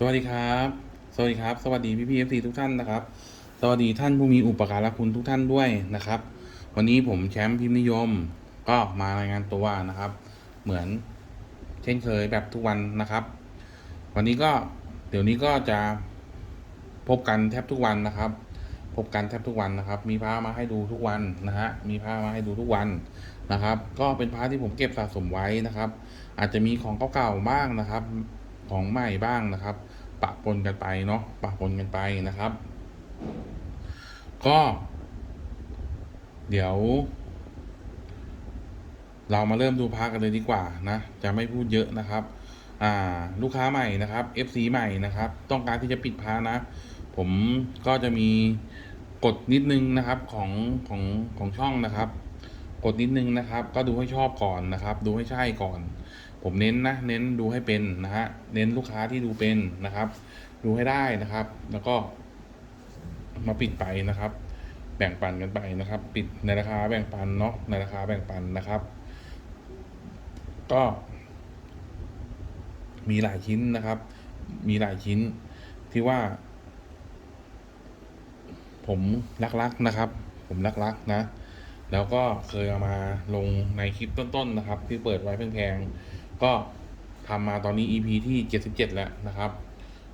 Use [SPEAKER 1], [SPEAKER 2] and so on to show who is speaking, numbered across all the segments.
[SPEAKER 1] สวัสดีครับ สวัสดีครับ สวัสดีพี่พีเอฟซีทุกท่านนะครับ สวัสดีท่านผู้มีอุปการะคุณทุกท่านด้วยนะครับ วันนี้ผมแชมป์พิมพ์นิยม ก็มารายงานตัวนะครับ เหมือนเช่นเคยแบบทุกวันนะครับ วันนี้ก็เดี๋ยวนี้ก็จะพบกันแทบทุกวันนะครับ พบกันแทบทุกวันนะครับ มีพระมาให้ดูทุกวันนะฮะ มีพระมาให้ดูทุกวันนะครับ ก็เป็นพระที่ผมเก็บสะสมไว้นะครับ อาจจะมีของเก่าๆบ้างนะครับ ของใหม่บ้างนะครับ ปะปนกันไปเนาะปะปนกันไปนะครับ ก็ เดี๋ยว เรามาเริ่มดูพระกันเลยดีกว่านะ จะไม่พูดเยอะนะครับ อ่า ลูกค้าใหม่นะครับ FC ใหม่นะครับ ต้องการที่จะปิดพระนะ ผมก็จะมีกฎนิดนึงนะครับของของของช่องนะครับ กดนิดนึงนะครับ ก็ดูให้ชอบก่อนนะครับ ดูให้ใช่ก่อน ผมเน้นนะเน้นดูให้เป็นนะฮะเน้นลูกค้าที่ดูเป็นนะครับ ดูให้ได้นะครับ แล้วก็มาปิดไปนะครับ แบ่งปันกันไปนะครับ ปิดในราคาแบ่งปันเนาะในราคาแบ่งปันนะครับ ก็ มีหลายชิ้นนะครับ มีหลายชิ้นที่ว่า ผมรักๆนะครับ ผมรักๆนะแล้วก็เคยเอามาลงในคลิปต้นๆนะครับ ที่เปิดไว้แพงๆ ก็ทำมาตอนนี้ EP ที่ 77 แล้วนะครับ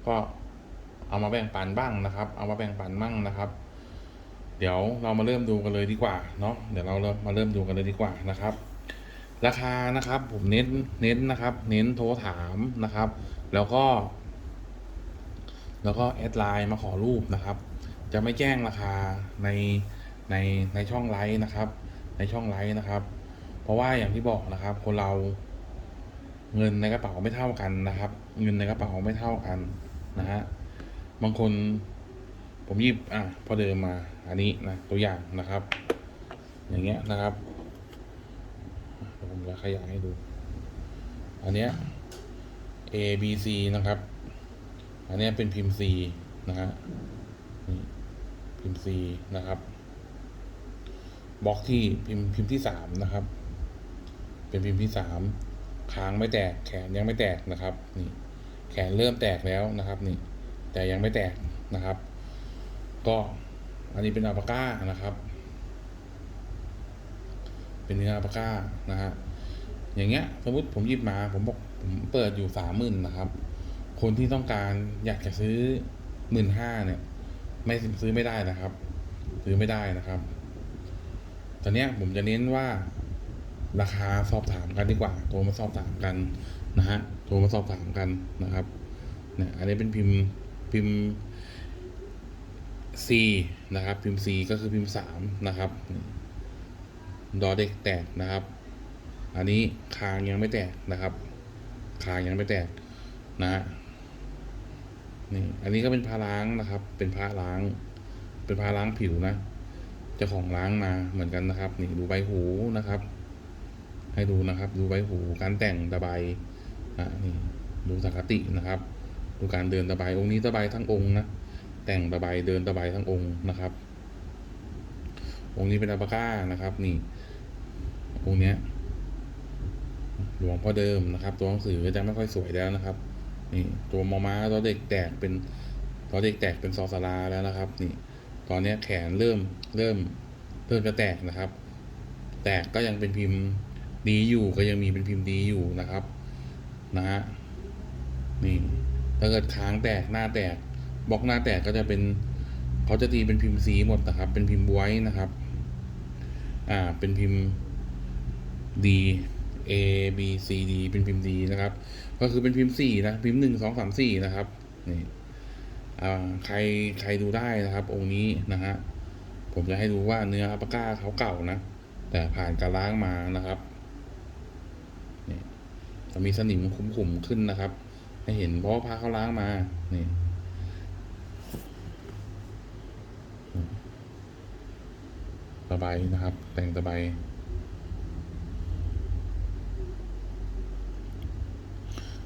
[SPEAKER 1] ก็เอามาแบ่งปันบ้างนะครับ เอามาแบ่งปันบ้างนะครับ เดี๋ยวเรามาเริ่มดูกันเลยดีกว่าเนาะเดี๋ยวเราเริ่มมาเริ่มดูกันเลยดีกว่านะครับ ราคานะครับผมเน้นเน้นนะครับ เน้นโทรถามนะครับ แล้วก็ แล้วก็แอดไลน์มาขอรูปนะครับ จะไม่แจ้งราคาในในในช่องไลฟ์นะครับ ในช่องไลฟ์นะครับ เพราะว่าอย่างที่บอกนะครับ คนเรา เงินในกระเป๋าไม่เท่ากันนะครับ เงินในกระเป๋าไม่เท่ากันนะฮะบางคนผมยิบอะพอเดิมมาอันนี้นะตัวอย่างนะครับ อย่างเงี้ยนะครับผมจะขยายให้ดู อันเนี้ย A B C นะครับ อันเนี้ยเป็นพิมพ์ C นะฮะพิมพ์ C นะครับบล็อกที่พิมพ์พิมพ์ที่สามนะครับ เป็นพิมพ์ที่สาม คางไม่แตก แขนยังไม่แตกนะครับนี่แขนเริ่มแตกแล้วนะครับนี่แต่ยังไม่แตกนะครับ ก็อันนี้เป็นอัลปาก้านะครับ เป็นเนื้ออัลปาก้านะฮะอย่างเงี้ยสมมติผมหยิบมาผมบอกผมเปิดอยู่สามหมื่นนะครับ คนที่ต้องการอยากจะซื้อหมื่นห้าเนี่ย ไม่ซื้อไม่ได้นะครับ ซื้อไม่ได้นะครับ ตอนเนี้ยผมจะเน้นว่า ราคาสอบถามกันดีกว่า โทรมาสอบถามกันนะฮะ โทรมาสอบถามกันนะครับเนี่ยอันนี้เป็นพิมพ์พิมพ์ C นะครับ พิมพ์ C ก็คือพิมพ์สามนะครับ ดอเด็กแตกนะครับ อันนี้คางยังไม่แตกนะครับ คางยังไม่แตกนะฮะนี่อันนี้ก็เป็นพาล้างนะครับ เป็นพาล้าง เป็นพาล้างผิวนะเจ้าของล้างมาเหมือนกันนะครับ นี่ดูใบหูนะครับ ให้ดูนะครับ ดูใบหูการแต่งตะไบนะนี่ดูสังคตินะครับ ดูการเดินตะไบองค์นี้ตะไบทั้งองค์นะแต่งตะไบเดินตะไบทั้งองค์นะครับ องค์นี้เป็นอัปก้านะครับ นี่องค์เนี้ยหลวงพ่อเดิมนะครับ ตัวหนังสือก็จะไม่ค่อยสวยแล้วนะครับนี่ตัวมอม้าตัวเด็กแตกเป็นตัวเด็กแตกเป็นซอสลาแล้วนะครับ นี่ ตอนเนี้ยแขนเริ่มเริ่มเริ่มจะแตกนะครับ แตกก็ยังเป็นพิมพ์ ดีอยู่ก็ยังมีเป็นพิมพ์ดีอยู่นะครับนะฮะนี่ถ้าเกิดค้างแตกหน้าแตกบล็อกหน้าแตกก็จะเป็นเขาจะตีเป็นพิมพ์สีหมดนะครับ เป็นพิมพ์ไว้นะครับ อ่าเป็นพิมพ์ D A B C D เป็นพิมพ์ D นะครับ ก็คือเป็นพิมพ์สี่นะพิมพ์หนึ่งสองสามสี่นะครับนี่อ่าใครใครดูได้นะครับ องค์นี้นะฮะผมจะให้ดูว่าเนื้ออัปก้าเขาเก่านะ แต่ผ่านการล้างมานะครับ จะมีสนิมขุ่มๆขึ้นนะครับ ให้เห็นเพราะพาเขาล้างมา นี่ตะไบนะครับ แต่งตะไบ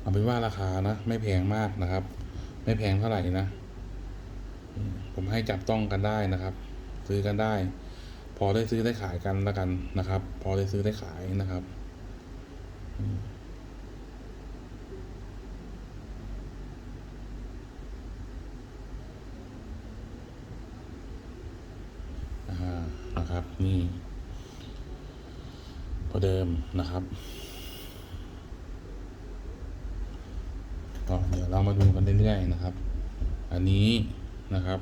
[SPEAKER 1] เอาเป็นว่าราคานะ ไม่แพงมากนะครับ ไม่แพงเท่าไหร่นะ ผมให้จับต้องกันได้นะครับ ซื้อกันได้ พอได้ซื้อได้ขายกันแล้วกันนะครับ พอได้ซื้อได้ขายนะครับ นี่ประเดิมนะครับก็เดี๋ยวเรามาดูกันเรื่อยๆนะครับ อันนี้นะครับ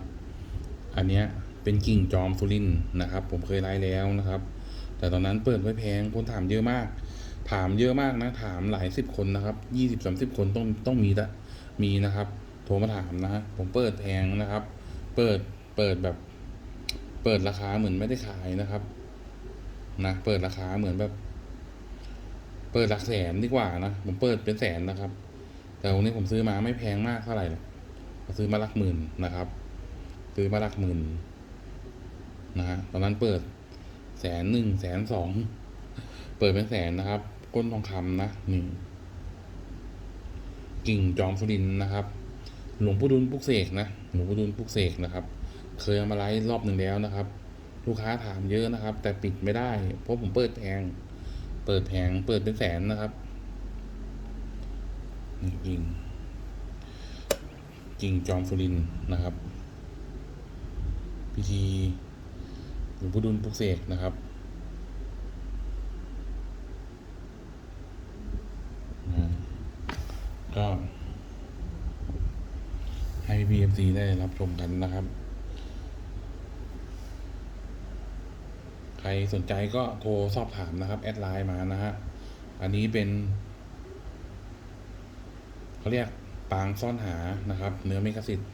[SPEAKER 1] อันเนี้ยเป็นกิ่งจอมสุรินนะครับ ผมเคยไลฟ์แล้วนะครับ แต่ตอนนั้นเปิดไว้แพงคนถามเยอะมาก ถามเยอะมากนะ ถามหลายสิบคนนะครับยี่สิบสามสิบคนต้องต้องมีละมีนะครับ โทรมาถามนะฮะผมเปิดแพงนะครับ เปิดเปิดแบบ เปิดราคาเหมือนไม่ได้ขายนะครับ นะ เปิดราคาเหมือนแบบ เปิดหลักแสนดีกว่านะ ผมเปิดเป็นแสนนะครับ แต่วันนี้ผมซื้อมาไม่แพงมากเท่าไหร่หรอกซื้อมาหลักหมื่นนะครับ ซื้อมาหลักหมื่นนะฮะตอนนั้นเปิดแสนหนึ่งแสนสองเปิดเป็นแสนนะครับ ก้นทองคำนะนี่กิ่งจอมสุรินนะครับ หลวงปู่ดุลปุกเสกนะหลวงปู่ดุลปุกเสกนะครับ เคยเอามาไลฟ์รอบหนึ่งแล้วนะครับ ลูกค้าถามเยอะนะครับ แต่ปิดไม่ได้ เพราะผมเปิดแพงเปิดแพงเปิดเป็นแสนนะครับนี่กิ่งกิ่งจอมสุรินนะครับ พิธีหลวงพ่อดุลปุกเสกนะครับก็ให้พีเอฟซีได้รับชมกันนะครับ ใค รสนใจก็โทรสอบถามนะครับ แอดไลน์มานะฮะ อันนี้เป็นเขาเรียกปางซ่อนหานะครับ เนื้อเมกสิทธิ์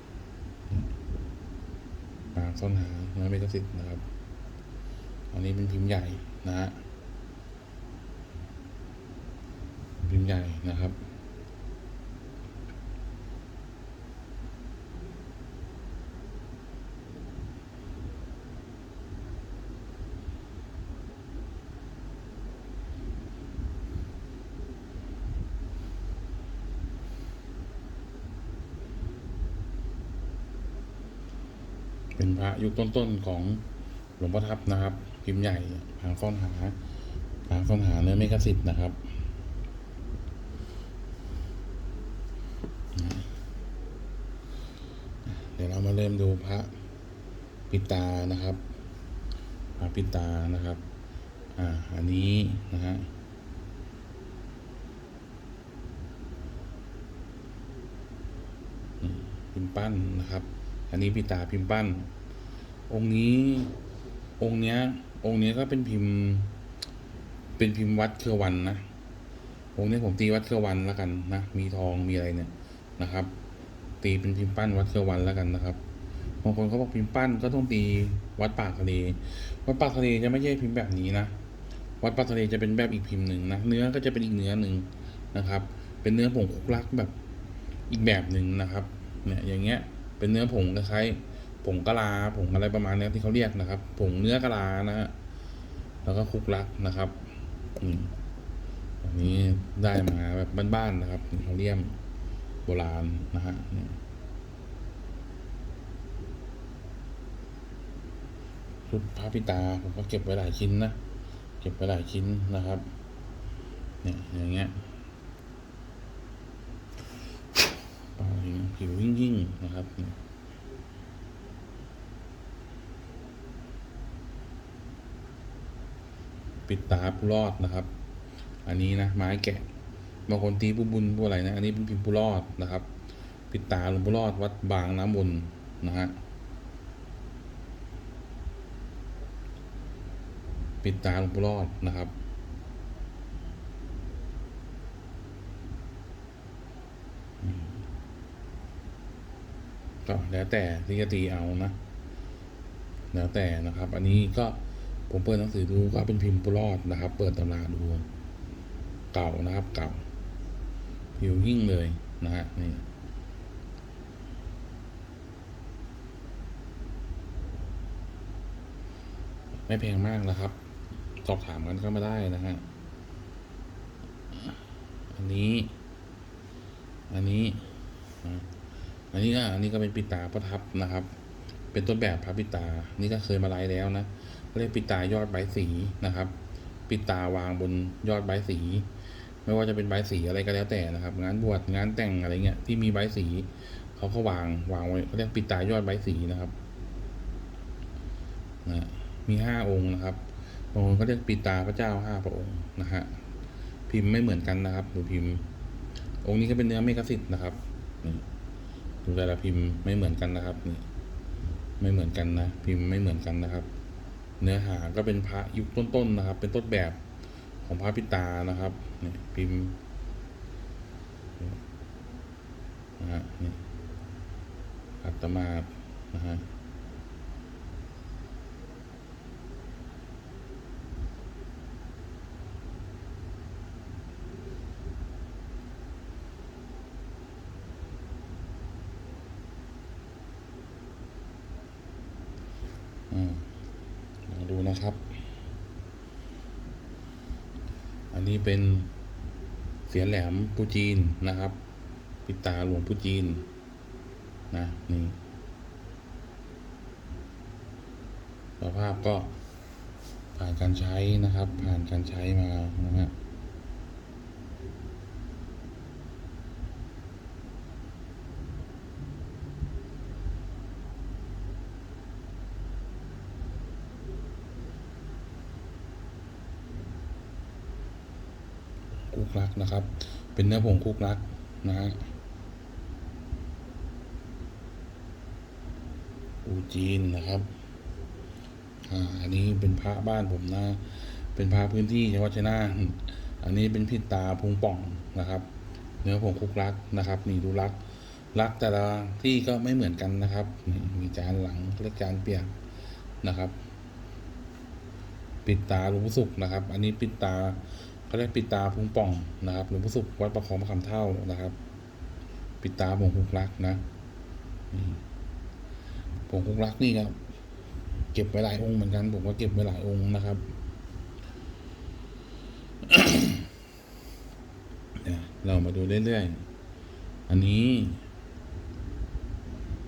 [SPEAKER 1] ปางซ่อนหาเนื้อเมกสิทธิ์นะครับ อันนี้เป็นพิมพ์ใหญ่นะฮะพิมพ์ใหญ่นะครับ ยุคต้นๆของหลวงพ่อทับนะครับพิมพ์ใหญ่ผางซ่อนหาผางซ่อนหาเนื้อเมกะสิทธ์นะครับเดี๋ยวเรามาเริ่มดูพระปิตานะครับ พระปิตานะครับ อ่า อันนี้นะฮะพิมพ์ปั้นนะครับ อันนี้ปิตาพิมพ์ปั้น องค์นี้องค์เนี้ย องค์เนี้ยก็เป็นพิมพ์ เป็นพิมพ์วัดเครือวันนะองค์นี้ผมตีวัดเครือวันแล้วกันนะมีทองมีอะไรเนี่ยนะครับ ตีเป็นพิมพ์ปั้นวัดเครือวันแล้วกันนะครับบางคนเขาบอกพิมพ์ปั้นก็ต้องตีวัดปากทะเล วัดปากทะเลจะไม่ใช่พิมพ์แบบนี้นะวัดปากทะเลจะเป็นแบบอีกพิมพ์หนึ่งนะเนื้อก็จะเป็นอีกเนื้อหนึ่งนะครับ เป็นเนื้อผงคุกลักแบบอีกแบบหนึ่งนะครับเนี่ยอย่างเงี้ยเป็นเนื้อผงคล้ายๆ ผงกะลาผงอะไรประมาณนี้ที่เขาเรียกนะครับ ผงเนื้อกะลานะฮะแล้วก็คุกลักนะครับอันนี้ได้มาแบบบ้านๆนะครับเขาเรียมโบราณนะฮะชุดพระพิตาผมก็เก็บไว้หลายชิ้นนะเก็บไว้หลายชิ้นนะครับ เนี่ยอย่างเงี้ยปลาอย่างเงี้ยผิวยิ่งๆนะครับเนี่ย ปิดตาผู้รอดนะครับ อันนี้นะไม้แกะบางคนตีผู้บุญผู้อะไรนะ อันนี้เป็นพิมพ์ผู้รอดนะครับ ปิดตาหลวงผู้รอดวัดบางน้ำวนนะฮะปิดตาหลวงปู่รอดนะครับ ก็แล้วแต่ที่จะตีเอานะ แล้วแต่นะครับ อันนี้ก็ ผมเปิดหนังสือดูก็เป็นพิมพ์ปุรอดนะครับ เปิดตำราดู เก่านะครับเก่าผิวยิ่งเลยนะฮะนี่ไม่แพงมากนะครับ สอบถามกันเข้ามาได้นะฮะ อันนี้ อันนี้อันนี้ก็อันนี้ก็เป็นปิตาประทับนะครับ เป็นต้นแบบพระปิตา นี่ก็เคยมาไลฟ์แล้วนะ เรียกปิดตายอดใบสีนะครับ ปิดตาวางบนยอดใบสี ไม่ว่าจะเป็นใบสีอะไรก็แล้วแต่นะครับ งานบวชงานแต่งอะไรเงี้ยที่มีใบสีเขาก็วางวางไว้เขาเรียกปิดตายอดใบสีนะครับนะมีห้าองค์นะครับบางคนก็เรียกปิดตาพระเจ้าห้าพระองค์นะฮะพิมพ์ไม่เหมือนกันนะครับดูพิมพ์ องค์นี้ก็เป็นเนื้อเมฆสิทธิ์นะครับดูแต่ละพิมพ์ไม่เหมือนกันนะครับนี่ไม่เหมือนกันนะ พิมพ์ไม่เหมือนกันนะครับ เนื้อหาก็เป็นพระยุคต้นๆนะครับ เป็นต้นแบบของพระพิตานะครับนี่พิมพ์นะฮะนี่อัตมานะฮะอืมลองดู นะครับ อันนี้เป็นเสียแหลมปูจีนนะครับปิตาหลวงปูจีนนะนี่สภาพก็ผ่านการใช้นะครับ ผ่านการใช้มานะฮะคุกรัก นะครับ เป็นเนื้อผงคุกรักนะฮะปูจีนนะครับอ่าอันนี้เป็นพระบ้านผมนะ เป็นพระพื้นที่จังหวัดชัยนาทอันนี้เป็นพิตาพุงป่องนะครับ เนื้อผงคุกรักนะครับ นี่ดูรักรักแต่ละที่ก็ไม่เหมือนกันนะครับนี่มีจานหลังเล็กจานเปียกนะครับ ปิดตาหลวงพ่อสุขนะครับ อันนี้ปิดตา เขาเรียกปิดตาพุงป่องนะครับหลวงพ่อสุขวัดประคองพระคำเท่านะครับ ปิดตาผงคุกรักนะผมคงรักนี่ครับเก็บไว้หลายองค์เหมือนกันผมก็เก็บไว้หลายองค์นะครับเดี๋ยวเรามาดูเรื่อยๆ อันนี้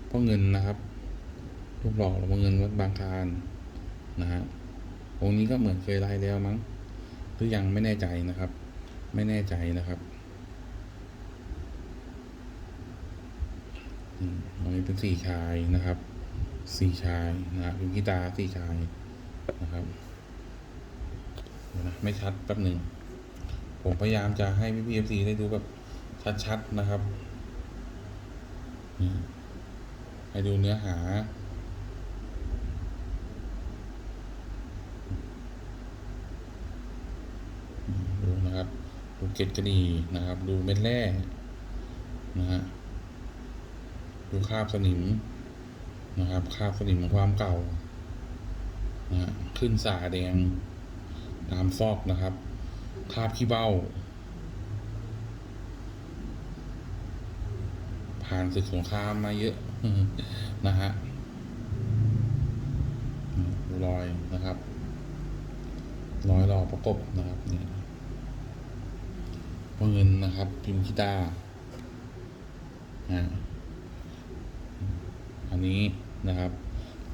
[SPEAKER 1] พ่อเงินนะครับ รูปหล่อหลวงพ่อเงินวัดบางคานนะฮะองค์นี้ก็เหมือนเคยไล่แล้วมั้ง หรือยังไม่แน่ใจนะครับ ไม่แน่ใจนะครับอันนี้เป็นสี่ชายนะครับสี่ชายนะครับเป็นกีตาร์สี่ชายนะครับนะไม่ชัดแป๊บหนึ่งผมพยายามจะให้พี่พีเอฟซีได้ดูแบบชัดๆนะครับให้ดูเนื้อหา ดูนะครับ ดูเกล็ดกระดีนะครับ ดูเม็ดแร่นะฮะดูคราบสนิมนะครับคราบสนิมของความเก่านะฮะขึ้นสาแดงตามซอกนะครับคราบขี้เบ้า ผ่านศึกสงครามมาเยอะนะฮะรอยนะครับ รอยรอประกบนะครับนี่พเงินนะครับ พิมพ์คิตาอันนี้นะครับ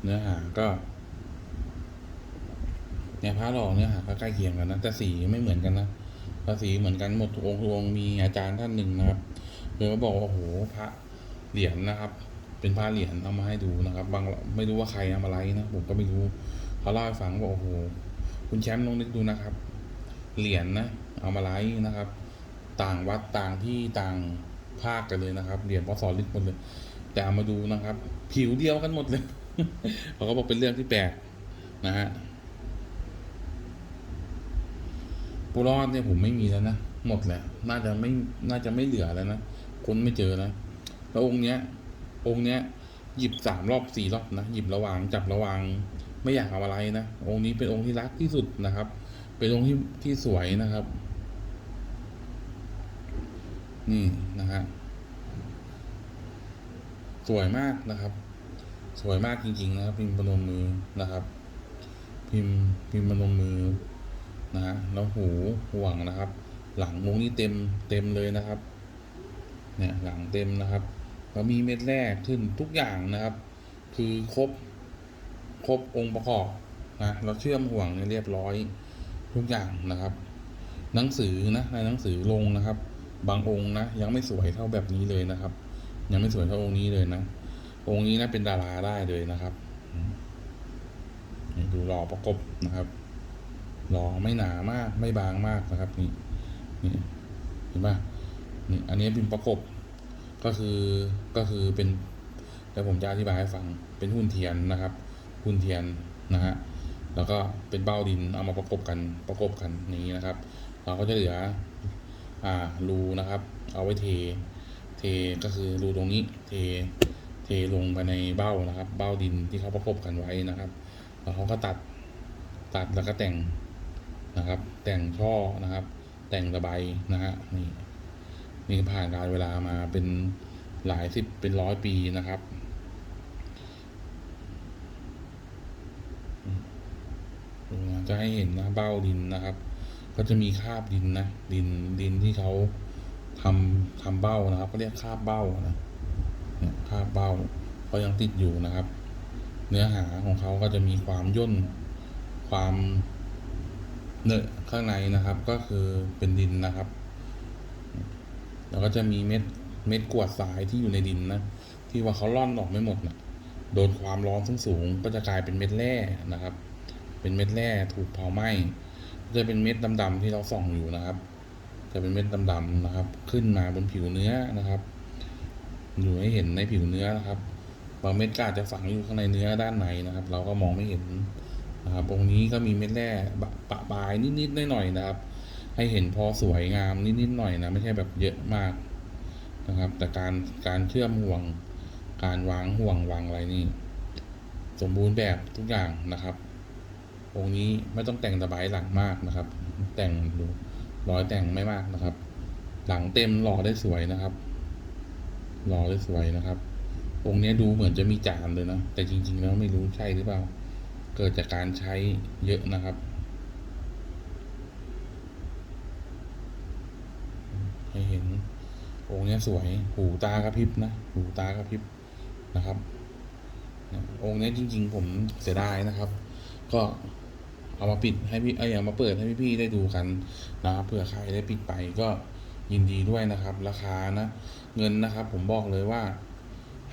[SPEAKER 1] เนื้อหาก็เนี่ยพระหล่อเนื้อหาก็ใกล้เคียงกันนะแต่สีไม่เหมือนกันนะพระสีเหมือนกันหมดทุกองค์ทุกองค์มีอาจารย์ท่านหนึ่งนะครับเลยก็บอกว่าโอ้โหพระเหรียญนะครับ เป็นพระเหรียญเอามาให้ดูนะครับ บางไม่รู้ว่าใครเอามาไลฟ์นะผมก็ไม่รู้เขาเล่าให้ฟังว่าโอ้โห คุณแชมป์ลองนึกดูนะครับ เหรียญนะเอามาไลฟ์นะครับ ต่างวัดต่างที่ต่างภาคกันเลยนะครับเหรียญพศลิตหมดเลย แต่เอามาดูนะครับ ผิวเดียวกันหมดเลยเขาก็บอกเป็นเรื่องที่แปลกนะฮะปูรอดเนี่ยผมไม่มีแล้วนะหมดแล้วน่าจะไม่น่าจะไม่เหลือแล้วนะคนไม่เจอแล้วแล้วองค์เนี้ย องค์เนี้ยหยิบสามรอบสี่รอบนะหยิบระวางจับระวาง ไม่อยากเอาอะไรนะ องค์นี้เป็นองค์ที่รักที่สุดนะครับ เป็นองค์ที่ที่สวยนะครับ นี่นะฮะสวยมากนะครับ สวยมากจริง ๆ นะครับ พิมพ์ปนมมือนะครับ พิมพ์พิมพ์ปนมมือนะฮะแล้วหูห่วงนะครับ หลังวงนี้เต็มเต็มเลยนะครับ เนี่ยหลังเต็มนะครับแล้วมีเม็ดแรกขึ้นทุกอย่างนะครับ คือครบ ครบองค์ประกอบนะเราเชื่อมห่วงเนี่ยเรียบร้อยทุกอย่างนะครับ หนังสือนะในหนังสือลงนะครับ บางองค์นะยังไม่สวยเท่าแบบนี้เลยนะครับ ยังไม่สวยเท่าองค์นี้เลยนะองค์นี้นะเป็นดาราได้เลยนะครับดูรอประกบนะครับรอไม่หนามากไม่บางมากนะครับนี่นี่เห็นปะนี่อันนี้เป็นประกบก็คือก็คือเป็นเดี๋ยวผมจะอธิบายให้ฟังเป็นหุ้นเทียนนะครับ หุ้นเทียนนะฮะแล้วก็เป็นเบ้าดินเอามาประกบกันประกบกันอย่างนี้นะครับ เราก็จะเหลืออ่ารูนะครับ เอาไว้เท เทก็คือรูตรงนี้เทเทลงไปในเบ้านะครับ เบ้าดินที่เขาประกบกันไว้นะครับแล้วเขาก็ตัดตัดแล้วก็แต่งนะครับ แต่งช่อนะครับ แต่งระบายนะฮะนี่นี่ผ่านการเวลามาเป็นหลายสิบเป็นร้อยปีนะครับดูนะ จะให้เห็นนะเบ้าดินนะครับ ก็จะมีคราบดินนะ ดินดินที่เขาทำทำเบ้านะครับก็เรียกคราบเบ้านะเนี่ยคราบเบ้าก็ยังติดอยู่นะครับ เนื้อหาของเขาก็จะมีความย่นความเนอะข้างในนะครับ ก็คือเป็นดินนะครับ แล้วก็จะมีเม็ดเม็ดกวดทรายที่อยู่ในดินนะที่ว่าเขาล่อนออกไม่หมดนะโดนความร้อนสูงๆก็จะกลายเป็นเม็ดแร่นะครับ เป็นเม็ดแร่ถูกเผาไหม้จะเป็นเม็ดดำๆที่เราส่องอยู่นะครับ จะเป็นเม็ดดำๆนะครับ ขึ้นมาบนผิวเนื้อนะครับ อยู่ให้เห็นในผิวเนื้อนะครับบางเม็ดก็อาจจะฝังอยู่ข้างในเนื้อด้านในนะครับ เราก็มองไม่เห็นนะครับตรงนี้ก็มีเม็ดแร่ปะปลายนิดๆหน่อยๆนะครับ ให้เห็นพอสวยงามนิดๆหน่อยนะไม่ใช่แบบเยอะมากนะครับ แต่การการเชื่อมห่วง การวางห่วงวางอะไรนี่ สมบูรณ์แบบทุกอย่างนะครับ องค์นี้ไม่ต้องแต่งตะไบหลังมากนะครับ แต่งดูร้อยแต่งไม่มากนะครับ หลังเต็มหล่อได้สวยนะครับหล่อได้สวยนะครับ องค์นี้ดูเหมือนจะมีจานเลยนะ แต่จริง ๆ แล้วไม่รู้ใช่หรือเปล่า เกิดจากการใช้เยอะนะครับ ให้เห็น องค์นี้สวย หูตากระพริบนะ หูตากระพริบนะครับ องค์นี้จริง ๆ ผมเสียดายนะครับ ก็เอามาปิดให้พี่เอ้ยเอามาเปิดให้พี่ๆได้ดูกันนะครับเผื่อใครได้ปิดไปก็ยินดีด้วยนะครับ ราคานะ เงินนะครับ ผมบอกเลยว่า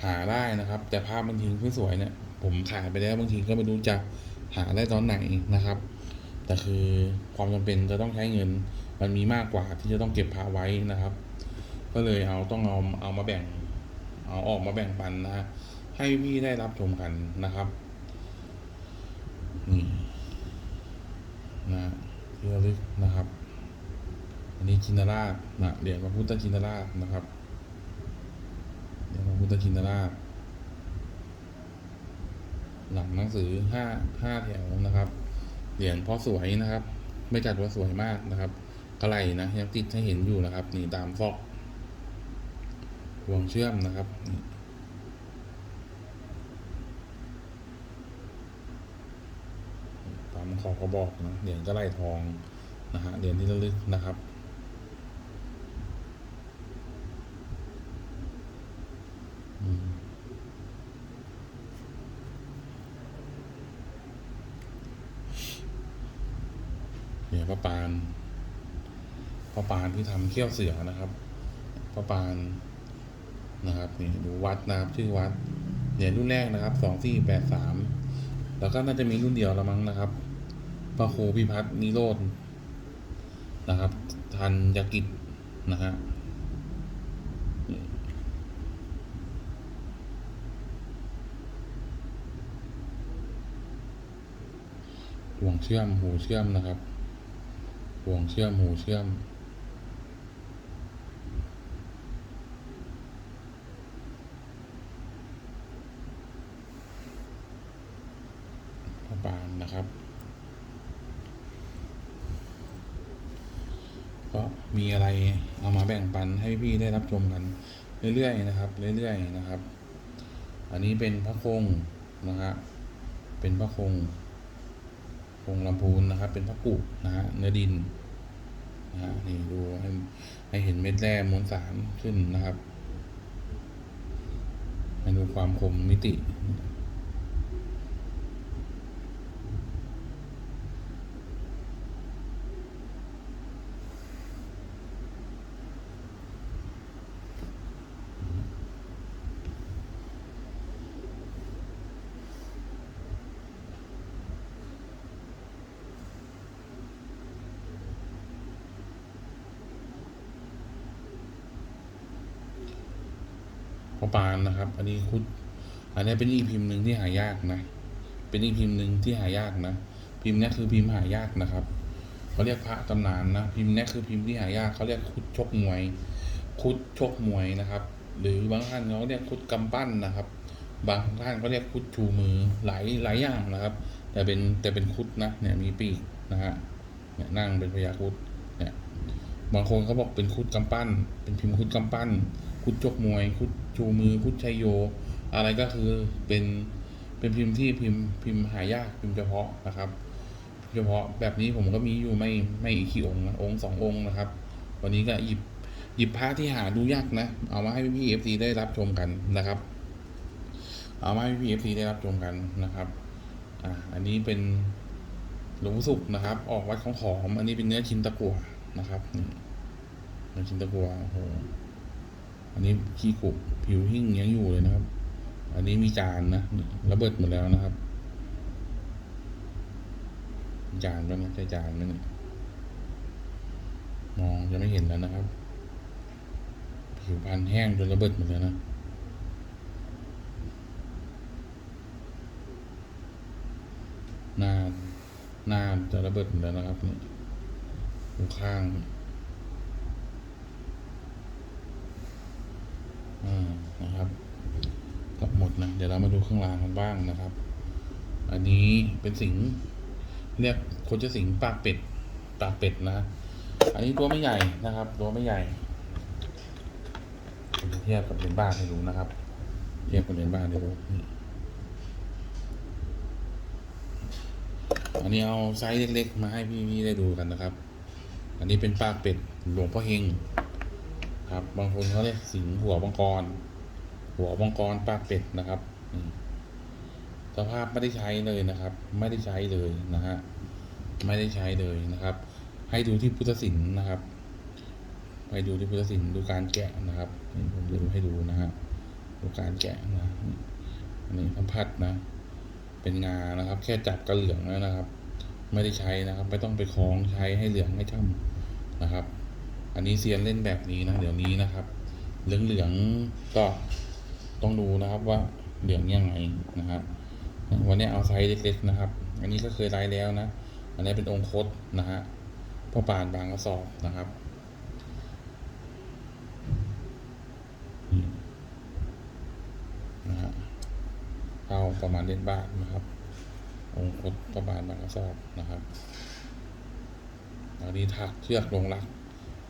[SPEAKER 1] หาได้นะครับ แต่ภาพบางทีไม่สวยเนี่ย ผมขายไปแล้วบางทีก็ไม่รู้จะหาได้ตอนไหนนะครับ แต่คือความจำเป็นจะต้องใช้เงิน มันมีมากกว่าที่จะต้องเก็บพระไว้นะครับ ก็เลยเอาต้องเอาเอามาแบ่ง เอาออกมาแบ่งปันนะฮะให้พี่ได้รับชมกันนะครับ นี่นะที่ระลึกนะครับ อันนี้จินตราชนะเหรียญพระพุทธจินตราชนะครับเหรียญพระพุทธจินตราชหลังหนังสือห้าห้าแถวนะครับ เหรียญพอสวยนะครับ ไม่จัดว่าสวยมากนะครับกระไหลนะยังติดให้เห็นอยู่นะครับ นี่ตามฟอกห่วงเชื่อมนะครับนี่ ตามขอบกระบอกนะเหรียญกระไหลทองนะฮะเหรียญที่ระลึกนะครับเหรียพระปานพระปานที่ทำเขี้ยวเสือนะครับพระปานนะครับนี่ดูวัดนะครับชื่อวัดเหรียรุ่นแรกนะครับสองสี่แปดสามแล้วก็น่าจะมีรุ่นเดียวละมั้งนะครับ พระครูพิพัฒน์นิโรธนะครับทันยกิจนะฮะห่วงเชื่อมหูเชื่อมนะครับห่วงเชื่อมหูเชื่อม พระปานนะครับ ก็มีอะไรเอามาแบ่งปันให้ พี่ได้รับชมกันเรื่อยๆนะครับเรื่อยๆนะครับ อันนี้เป็นพระคงนะฮะเป็นพระคงคงลำพูนนะครับ เป็นพระกุนะฮะเนื้อดินนะฮะนี่ดูให้ให้เห็นเม็ดแร่มวลสารขึ้นนะครับให้ดูความคมมิติ พ่อปานนะครับ อันนี้คุดอันนี้เป็นอีกพิมพ์หนึ่งที่หายากนะ เป็นอีกพิมพ์หนึ่งที่หายากนะ พิมพ์นี้คือพิมพ์หายากนะครับเขาเรียกพระตำนานนะ พิมพ์นี้คือพิมพ์ที่หายากเขาเรียกคุดชกมวย คุดชกมวยนะครับ หรือบางท่านเขาเรียกคุดกำปั้นนะครับ บางท่านเขาเรียกคุดชูมือหลายหลายอย่างนะครับ แต่เป็นแต่เป็นคุดนะ เนี่ยมีปีกนะฮะ เนี่ยนั่งเป็นพญาคุด เนี่ย บางคนเขาบอกเป็นคุดกำปั้น เป็นพิมพ์คุดกำปั้น คุดจกมวย คุดชูมือ คุดชัยโย อะไรก็คือเป็นเป็นพิมพ์ที่พิมพ์พิมพ์หายากพิมพ์เฉพาะนะครับเฉพาะแบบนี้ผมก็มีอยู่ไม่ไม่กี่องค์นะองค์สององค์นะครับ วันนี้ก็หยิบหยิบพระที่หาดูยากนะ เอามาให้พี่เอฟซีได้รับชมกันนะครับ เอามาให้พี่เอฟซีได้รับชมกันนะครับอ่าอันนี้เป็นหลวงปู่สุขนะครับ ออกวัดของขอม อันนี้เป็นเนื้อชิ้นตะกั่วนะครับเนื้อชิ้นตะกั่วโอ้โห อันนี้ขี้กุผิวหิ้งยังอยู่เลยนะครับ อันนี้มีจานนะระเบิดหมดแล้วนะครับ จานด้วยนะใช่จานไหมเนี่ยมองจะไม่เห็นแล้วนะครับ ผิวพันแห้งจนระเบิดหมดแล้วนะหน้าหน้าจะระเบิดหมดแล้วนะครับนี่ดูข้าง อ่า นะครับกับหมดนะ เดี๋ยวเรามาดูข้างล่างกันบ้างนะครับ อันนี้เป็นสิงห์เรียกคนจะสิงห์ปากเป็ดปากเป็ดนะ อันนี้ตัวไม่ใหญ่นะครับ ตัวไม่ใหญ่เทียบกับเหรียญบาทให้ดูนะครับ เทียบกับเหรียญบาทให้ดูอันนี้เอาไซส์เล็กๆ มาให้พี่ๆได้ดูกันนะครับ อันนี้เป็นปากเป็ดหลวงพ่อเฮง ครับ บางคนเขาเรียกสิงหัวมังกร หัวมังกรปลาเป็ดนะครับสภาพไม่ได้ใช้เลยนะครับ ไม่ได้ใช้เลยนะฮะไม่ได้ใช้เลยนะครับ ให้ดูที่พุทธศิลป์นะครับให้ดูที่พุทธศิลป์ดูการแกะนะครับนี่ผมจะดูให้ดูนะฮะดูการแกะนะอันนี้สัมผัสนะ เป็นงานะครับ แค่จับกระเหลืองแล้วนะครับ ไม่ได้ใช้นะครับ ไม่ต้องไปคล้องใช้ให้เหลืองให้ช่ำนะครับ อันนี้เซียนเล่นแบบนี้นะเดี๋ยวนี้นะครับ เหลืองเหลืองๆก็ต้องดูนะครับว่าเหลืองยังไงนะฮะวันนี้เอาไซส์เล็กๆนะครับ อันนี้ก็เคยไลฟ์แล้วนะ อันนี้เป็นองค์คตนะฮะพ่อปานบางกระสอบนะครับนี่นะฮะเอาประมาณเล่นบ้านนะครับ องค์คตพ่อปานบางกระสอบนะครับอันนี้ถักเชือกลงรัก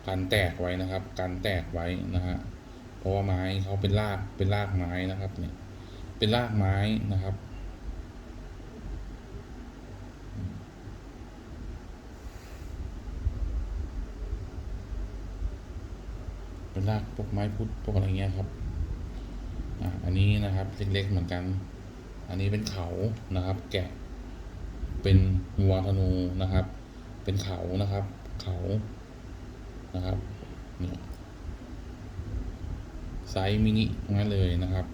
[SPEAKER 1] กันแตกไว้นะครับ กันแตกไว้นะฮะเพราะว่าไม้เขาเป็นรากเป็นรากไม้นะครับเนี่ยเป็นรากไม้นะครับ เป็นรากพวกไม้พุทธพวกอะไรเงี้ยครับอ่าอันนี้นะครับเล็กๆเหมือนกัน อันนี้เป็นเขานะครับ แกะเป็นวัวธนูนะครับ เป็นเขานะครับ เขา นะครับนี่ไซส์มินิงั้นเลยนะครับ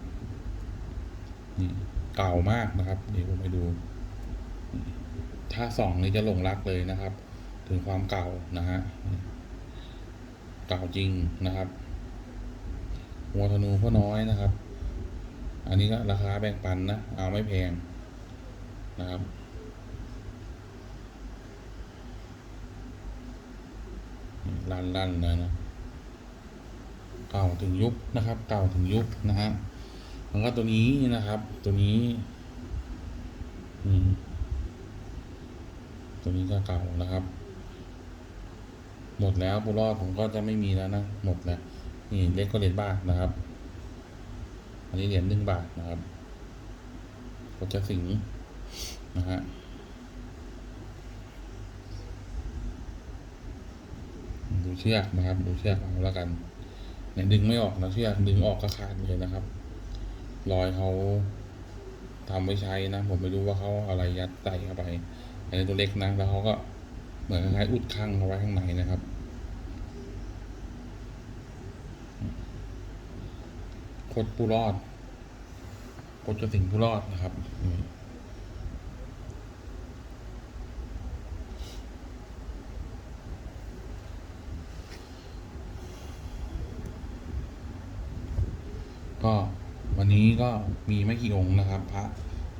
[SPEAKER 1] นี่เก่ามากนะครับ เดี๋ยวผมไปดู ถ้าสองนี่จะหลงรักเลยนะครับ ถึงความเก่านะฮะเก่าจริงนะครับหัวธนูพ่อน้อยนะครับ อันนี้ก็ราคาแบ่งปันนะ เอาไม่แพงนะครับ ลั่นลั่นนะนะเก่าถึงยุคนะครับ เก่าถึงยุคนะฮะแล้วก็ตัวนี้นะครับ ตัวนี้ตัวนี้ก็เก่านะครับ หมดแล้วบุรอดผมก็จะไม่มีแล้วนะหมดแล้วนี่เล็กก็เหรียญบาทนะครับ อันนี้เหรียญหนึ่งบาทนะครับก็จะสิงนะฮะ ดู เชือกนะครับ ดูเชือกเอาแล้วกันเนี่ยดึงไม่ออกนะเชือกดึงออกก็ขาดเลยนะครับ รอยเขาทำไว้ใช้นะ ผมไม่รู้ว่าเขาอะไรยัดใส่เข้าไป อันนี้ตัวเล็กนะ แล้วเขาก็เหมือนคล้ายๆอุดข้างเอาไว้ข้างในนะครับโคตรผู้รอดโคตรจะสิงผู้รอดนะครับ ก็วันนี้ก็มีไม่กี่องค์นะครับ พระ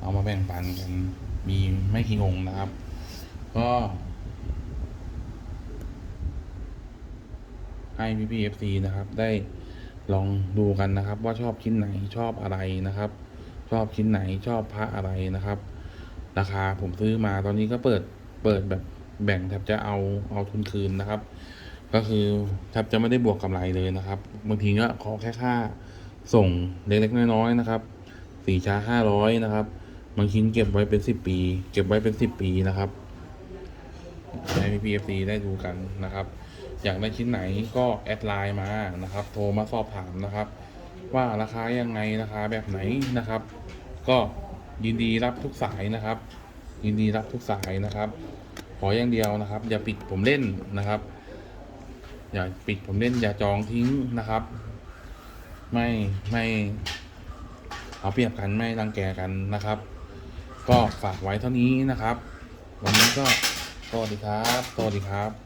[SPEAKER 1] เอามาแบ่งปันกันมีไม่กี่องค์นะครับ ก็ให้พี่พีเอฟซีนะครับ ได้ลองดูกันนะครับ ว่าชอบชิ้นไหนชอบอะไรนะครับ ชอบชิ้นไหนชอบพระอะไรนะครับ ราคาผมซื้อมาตอนนี้ก็เปิดเปิดแบบแบ่งแทบจะเอาเอาทุนคืนนะครับ ก็คือแทบจะไม่ได้บวกกำไรเลยนะครับบางทีก็ขอแค่ค่า ส่งเล็กๆน้อยๆนะครับสี่ช้าห้าร้อยนะครับบางชิ้นเก็บไว้เป็นสิบปี เก็บไว้เป็นสิบปีนะครับให้พี่พีเอฟซีได้ดูกันนะครับ อยากได้ชิ้นไหนก็แอดไลน์มานะครับ โทรมาสอบถามนะครับ ว่าราคายังไงราคาแบบไหนนะครับ ก็ยินดีรับทุกสายนะครับ ยินดีรับทุกสายนะครับ ขออย่างเดียวนะครับ อย่าปิดผมเล่นนะครับ อย่าปิดผมเล่นอย่าจองทิ้งนะครับ ไม่ไม่เอาเปรียบกันไม่รังแกกันนะครับ ก็ฝากไว้เท่านี้นะครับ วันนี้ก็สวัสดีครับสวัสดีครับ